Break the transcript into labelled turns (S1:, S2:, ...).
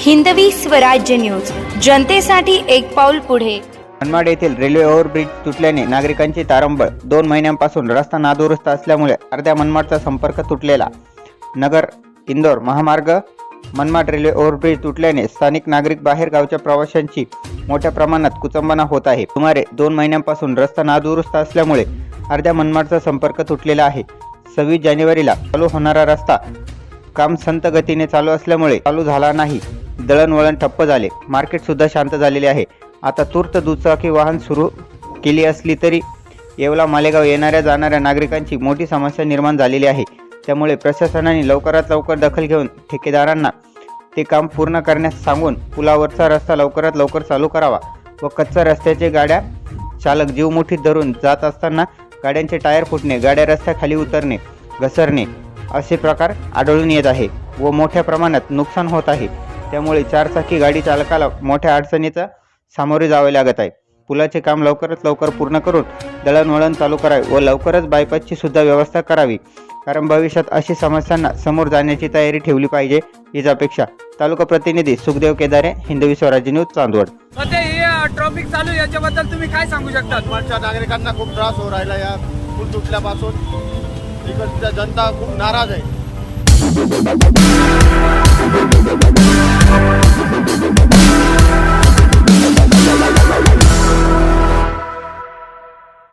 S1: Hindavi Swarajya news. जनतेसाठी एक पाऊल पुढे.
S2: मनमाड येथील रेल्वे ओव्हरब्रिज तुटल्याने नागरिकांची तारंबळ दोन महिन्यांपासून रस्ता नादुरुस्त असल्यामुळे अर्ध्या मनमाडचा संपर्क तुटलेला. नगर इंदोर महामार्ग मनमाड रेल्वे ओव्हरब्रिज तुटल्याने स्थानिक नागरिक बाहेर गावच्या प्रवाशांची मोठ्या प्रमाणात कुचंबना होत आहे. सुमारे दोन महिन्यांपासून रस्ता नादुरुस्त असल्यामुळे अर्ध्या मनमाडचा संपर्क तुटलेला आहे. सव्वीस जानेवारीला चालू होणारा रस्ता काम संत गतीने चालू असल्यामुळे चालू झाला नाही. दळणवळण ठप्प झाले. मार्केट सुद्धा शांत झालेले आहे. आता तूर्त दुचाकी वाहन सुरू केली असली तरी येवला मालेगाव येणाऱ्या जाणाऱ्या नागरिकांची मोठी समस्या निर्माण झालेली आहे. त्यामुळे प्रशासनाने लवकरात लवकर दखल घेऊन ठेकेदारांना ते काम पूर्ण करण्यास सांगून पुलावरचा रस्ता लवकरात लवकर चालू करावा व कच्च्या रस्त्याचे गाड्या चालक जीव मुठीत धरून जात असताना गाड्यांचे टायर फुटणे गाड्या रस्त्याखाली उतरणे घसरणे असे प्रकार आढळून येत आहे व मोठ्या प्रमाणात नुकसान होत आहे. त्यामुळे चारचाकी गाडी चालकाला मोठ्या अडचणीचा सामोरे जावे लागत आहे. पुलाचे काम लवकरात लवकर पूर्ण करून दळणवळण चालू करावे व लवकरच बायपासची सुद्धा व्यवस्था करावी. कारण भविष्यात अशी समस्यांना समोर जाण्याची तयारी ठेवली पाहिजे हीच अपेक्षा. तालुका प्रतिनिधी सुखदेव केदारे हिंदवी स्वराज्य न्यूज चांदवड.
S3: हे ट्रॉफिक चालू याच्याबद्दल तुम्ही काय सांगू शकता?
S4: मनमाडच्या नागरिकांना खूप त्रास होऊ राहिला या पूल तुटल्यापासून. इकडच्या जनता खूप नाराज आहे. Thank you.